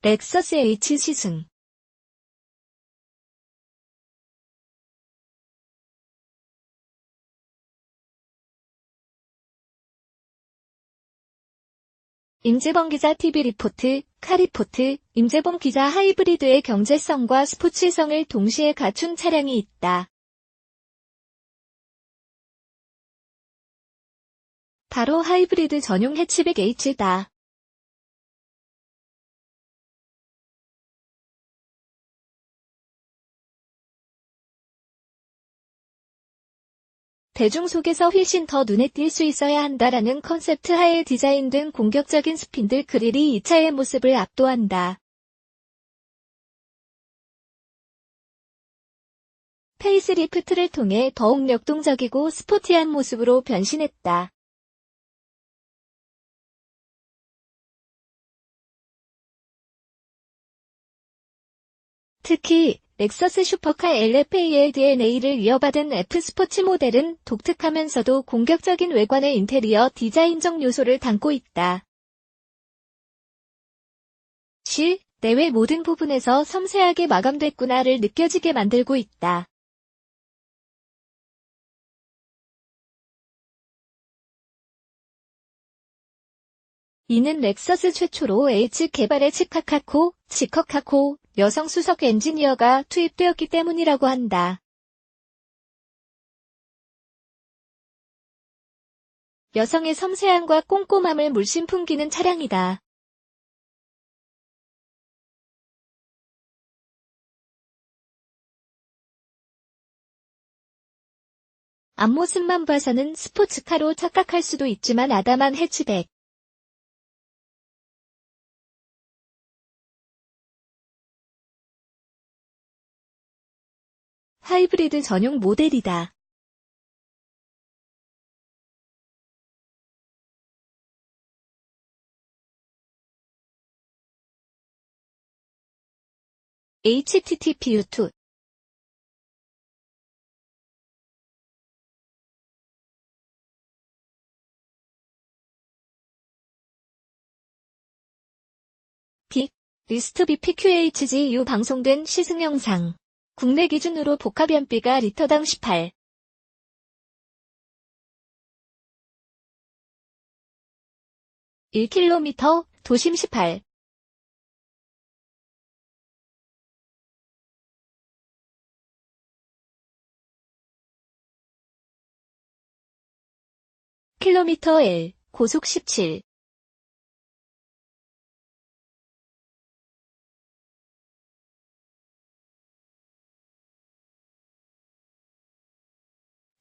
렉서스 H 시승 임재범 기자 TV 리포트, 카리포트, 임재범 기자 하이브리드의 경제성과 스포츠성을 동시에 갖춘 차량이 있다. 바로 하이브리드 전용 해치백 H다. 대중 속에서 훨씬 더 눈에 띌 수 있어야 한다라는 컨셉트 하에 디자인된 공격적인 스핀들 그릴이 이 차의 모습을 압도한다. 페이스리프트를 통해 더욱 역동적이고 스포티한 모습으로 변신했다. 특히 렉서스 슈퍼카 LFA의 DNA를 이어받은 F스포츠 모델은 독특하면서도 공격적인 외관의 인테리어 디자인적 요소를 담고 있다. 실, 내외 모든 부분에서 섬세하게 마감됐구나를 느껴지게 만들고 있다. 이는 렉서스 최초로 H 개발의 치카카코, 지커카코, 여성 수석 엔지니어가 투입되었기 때문이라고 한다. 여성의 섬세함과 꼼꼼함을 물씬 풍기는 차량이다. 앞모습만 봐서는 스포츠카로 착각할 수도 있지만 아담한 해치백. 하이브리드 전용 모델이다. http://u2 빅 리스트 BPQHGU 방송된 시승 영상 국내 기준으로 복합 연비가 리터당 18 1km, 도심 18 킬로미터 L, 고속 17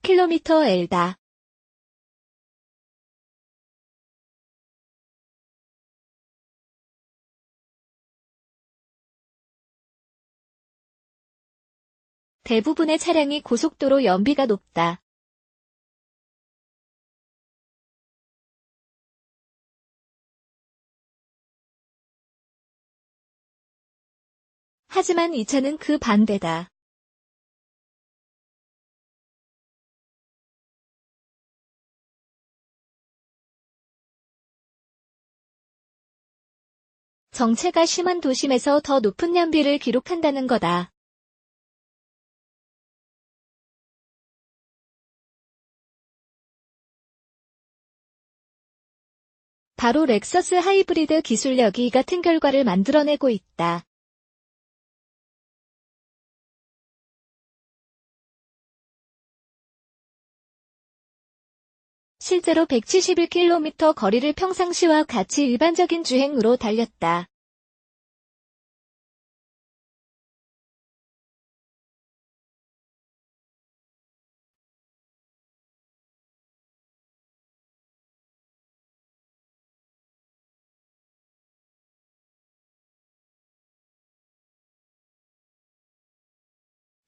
킬로미터 L다. 대부분의 차량이 고속도로 연비가 높다. 하지만 이 차는 그 반대다. 정체가 심한 도심에서 더 높은 연비를 기록한다는 거다. 바로 렉서스 하이브리드 기술력이 이 같은 결과를 만들어내고 있다. 실제로 171km 거리를 평상시와 같이 일반적인 주행으로 달렸다.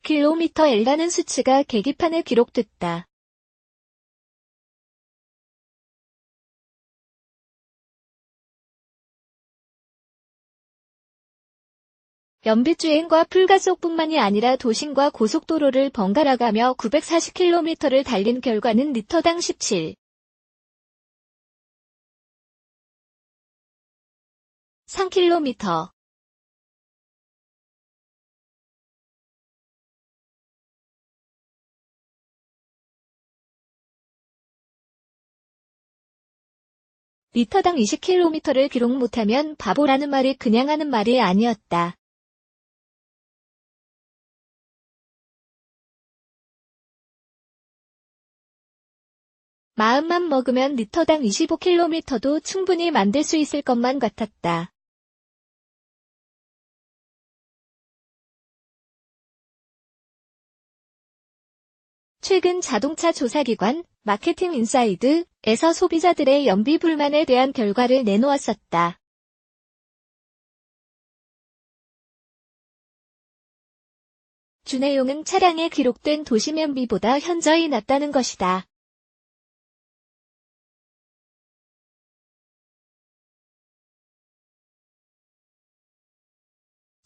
킬로미터 L라는 수치가 계기판에 기록됐다. 연비주행과 풀가속뿐만이 아니라 도심과 고속도로를 번갈아 가며 940km를 달린 결과는 리터당 17. 3km 리터당 20km를 기록 못하면 바보라는 말이 그냥 하는 말이 아니었다. 마음만 먹으면 리터당 25km도 충분히 만들 수 있을 것만 같았다. 최근 자동차 조사기관 마케팅 인사이드에서 소비자들의 연비 불만에 대한 결과를 내놓았었다. 주 내용은 차량에 기록된 도심 연비보다 현저히 낮다는 것이다.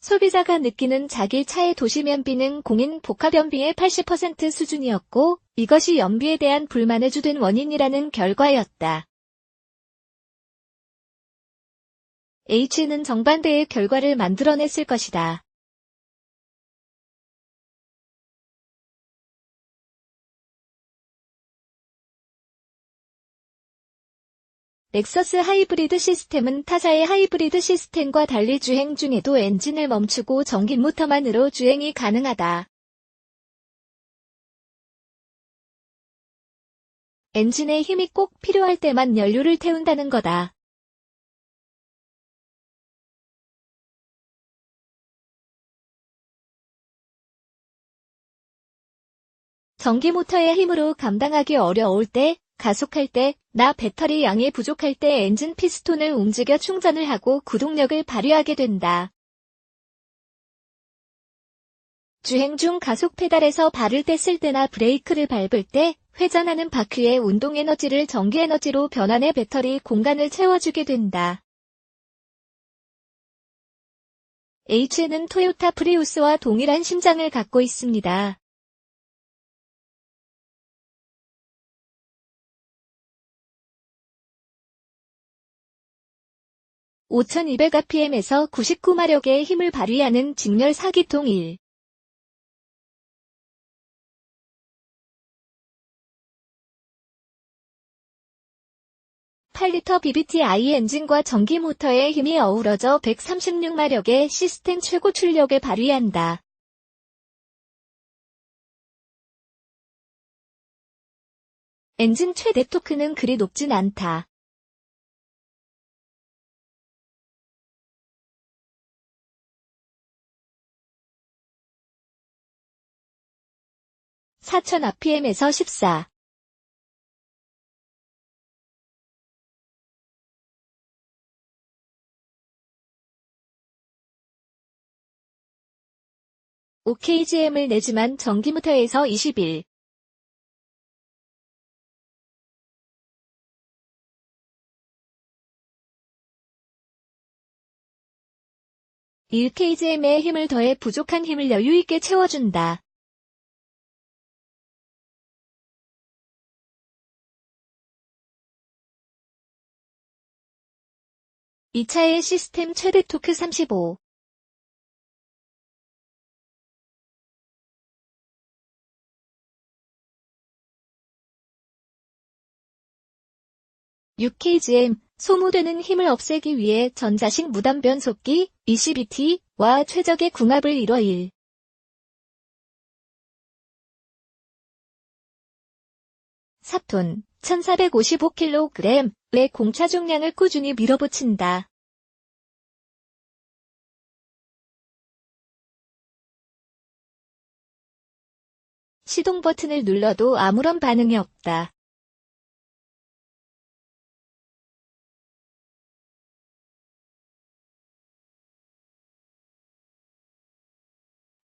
소비자가 느끼는 자기 차의 도심 연비는 공인 복합 연비의 80% 수준이었고 이것이 연비에 대한 불만의 주된 원인이라는 결과였다. H는 정반대의 결과를 만들어냈을 것이다. 렉서스 하이브리드 시스템은 타사의 하이브리드 시스템과 달리 주행 중에도 엔진을 멈추고 전기 모터만으로 주행이 가능하다. 엔진의 힘이 꼭 필요할 때만 연료를 태운다는 거다. 전기 모터의 힘으로 감당하기 어려울 때, 가속할 때, 나 배터리 양이 부족할 때 엔진 피스톤을 움직여 충전을 하고 구동력을 발휘하게 된다. 주행 중 가속 페달에서 발을 뗐을 때나 브레이크를 밟을 때 회전하는 바퀴의 운동 에너지를 전기 에너지로 변환해 배터리 공간을 채워주게 된다. H는 토요타 프리우스와 동일한 심장을 갖고 있습니다. 5200rpm에서 99마력의 힘을 발휘하는 직렬 4기통 1. 8리터 BBTI 엔진과 전기 모터의 힘이 어우러져 136마력의 시스템 최고 출력을 발휘한다. 엔진 최대 토크는 그리 높진 않다. 4000 rpm에서 14. 5kgm을 내지만 전기모터에서 21. 1kgm의 힘을 더해 부족한 힘을 여유있게 채워준다. 이 차의 시스템 최대 토크 35. 6kgm, 소모되는 힘을 없애기 위해 전자식 무단 변속기 22T와 최적의 궁합을 이뤄 1. 4톤 1455kg 의 공차 중량을 꾸준히 밀어붙인다. 시동 버튼을 눌러도 아무런 반응이 없다.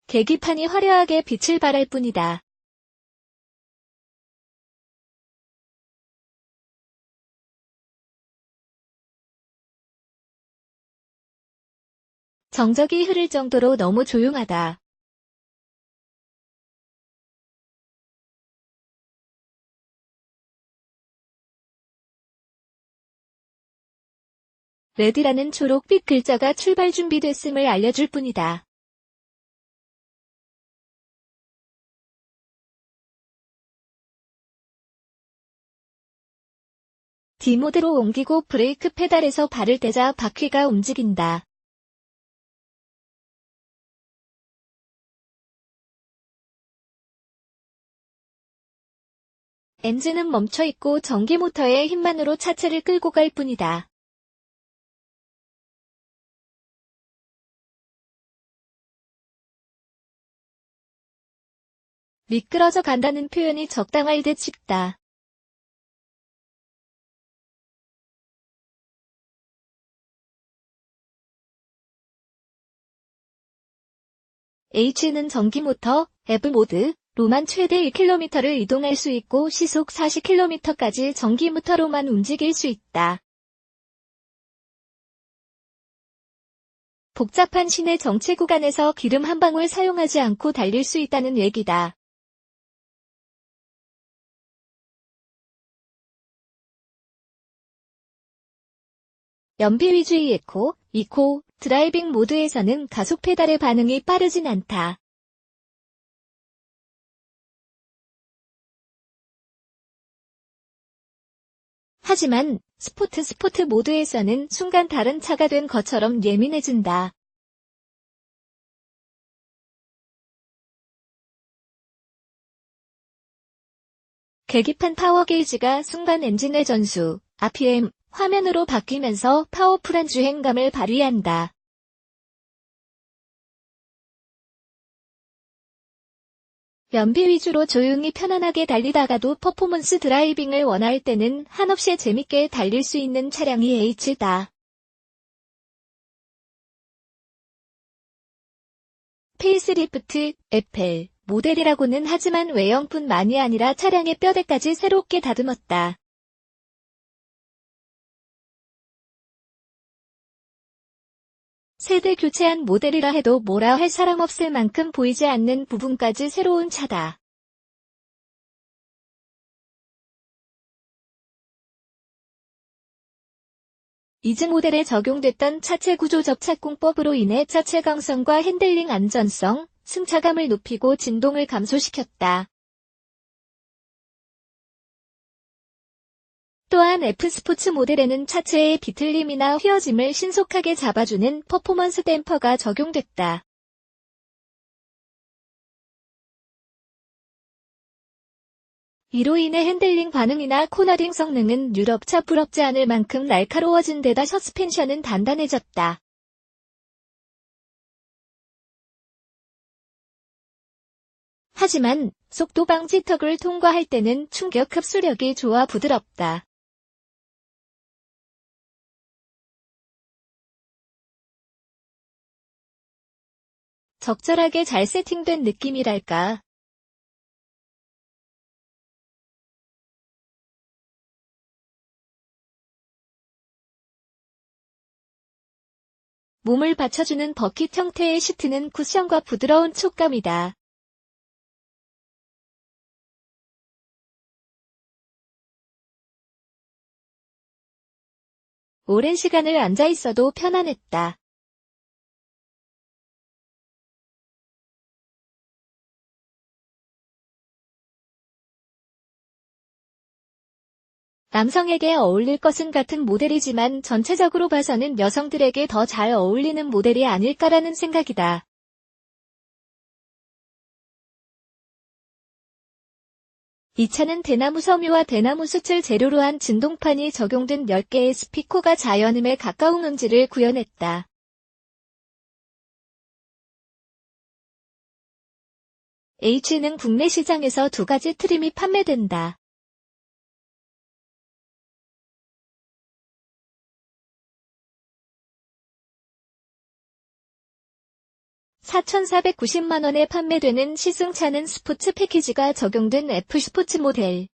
계기판이 화려하게 빛을 발할 뿐이다. 정적이 흐를 정도로 너무 조용하다. 레디라는 초록빛 글자가 출발 준비됐음을 알려줄 뿐이다. D모드로 옮기고 브레이크 페달에서 발을 떼자 바퀴가 움직인다. 엔진은 멈춰 있고 전기 모터의 힘만으로 차체를 끌고 갈 뿐이다. 미끄러져 간다는 표현이 적당할 듯 싶다. H는 전기 모터, 앱 모드, 로만 최대 1km를 이동할 수 있고 시속 40km까지 전기 모터로만 움직일 수 있다. 복잡한 시내 정체 구간에서 기름 한 방울 사용하지 않고 달릴 수 있다는 얘기다. 연비 위주의 에코, 이코, 드라이빙 모드에서는 가속 페달의 반응이 빠르진 않다. 하지만 스포트 스포트 모드에서는 순간 다른 차가 된 것처럼 예민해진다. 계기판 파워 게이지가 순간 엔진의 전수, RPM, 화면으로 바뀌면서 파워풀한 주행감을 발휘한다. 연비 위주로 조용히 편안하게 달리다가도 퍼포먼스 드라이빙을 원할 때는 한없이 재밌게 달릴 수 있는 차량이 H다. 페이스리프트, 에펠, 모델이라고는 하지만 외형뿐만이 아니라 차량의 뼈대까지 새롭게 다듬었다. 세대 교체한 모델이라 해도 뭐라 할 사람 없을 만큼 보이지 않는 부분까지 새로운 차다. 이즈 모델에 적용됐던 차체 구조 접착공법으로 인해 차체 강성과 핸들링 안전성, 승차감을 높이고 진동을 감소시켰다. 또한 F스포츠 모델에는 차체의 비틀림이나 휘어짐을 신속하게 잡아주는 퍼포먼스 댐퍼가 적용됐다. 이로 인해 핸들링 반응이나 코너링 성능은 유럽차 부럽지 않을 만큼 날카로워진 데다 서스펜션은 단단해졌다. 하지만 속도 방지 턱을 통과할 때는 충격 흡수력이 좋아 부드럽다. 적절하게 잘 세팅된 느낌이랄까. 몸을 받쳐주는 버킷 형태의 시트는 쿠션과 부드러운 촉감이다. 오랜 시간을 앉아 있어도 편안했다. 남성에게 어울릴 것은 같은 모델이지만 전체적으로 봐서는 여성들에게 더 잘 어울리는 모델이 아닐까라는 생각이다. 이 차는 대나무 섬유와 대나무 숯을 재료로 한 진동판이 적용된 10개의 스피커가 자연음에 가까운 음질을 구현했다. H는 국내 시장에서 두 가지 트림이 판매된다. 4,490만원에 판매되는 시승차는 스포츠 패키지가 적용된 F스포츠 모델.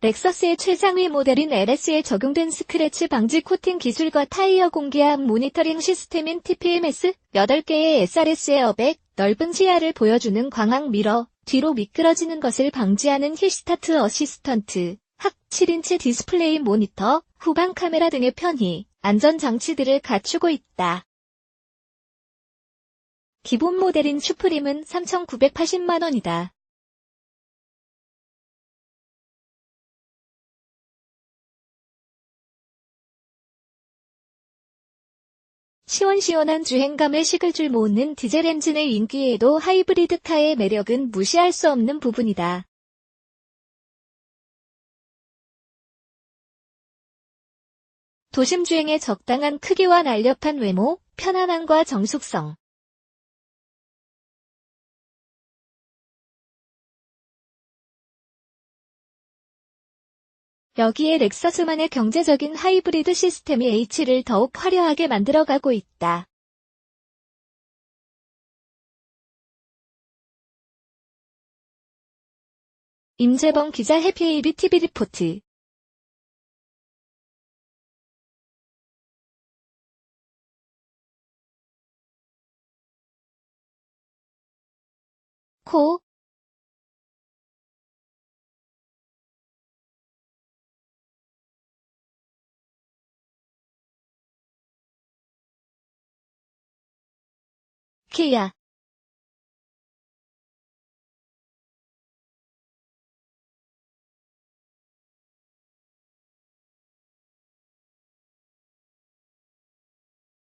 렉서스의 최상위 모델인 LS에 적용된 스크래치 방지 코팅 기술과 타이어 공기압 모니터링 시스템인 TPMS, 8개의 SRS 에어백, 넓은 시야를 보여주는 광학 미러, 뒤로 미끄러지는 것을 방지하는 힐스타트 어시스턴트, 학 7인치 디스플레이 모니터, 후방 카메라 등의 편의, 안전장치들을 갖추고 있다. 기본 모델인 슈프림은 3,980만원이다. 시원시원한 주행감에 식을 줄 모으는 디젤 엔진의 인기에도 하이브리드카의 매력은 무시할 수 없는 부분이다. 도심 주행에 적당한 크기와 날렵한 외모, 편안함과 정숙성. 여기에 렉서스만의 경제적인 하이브리드 시스템이 H를 더욱 화려하게 만들어가고 있다. 임재범 기자 해피에이비 TV 리포트 코 키야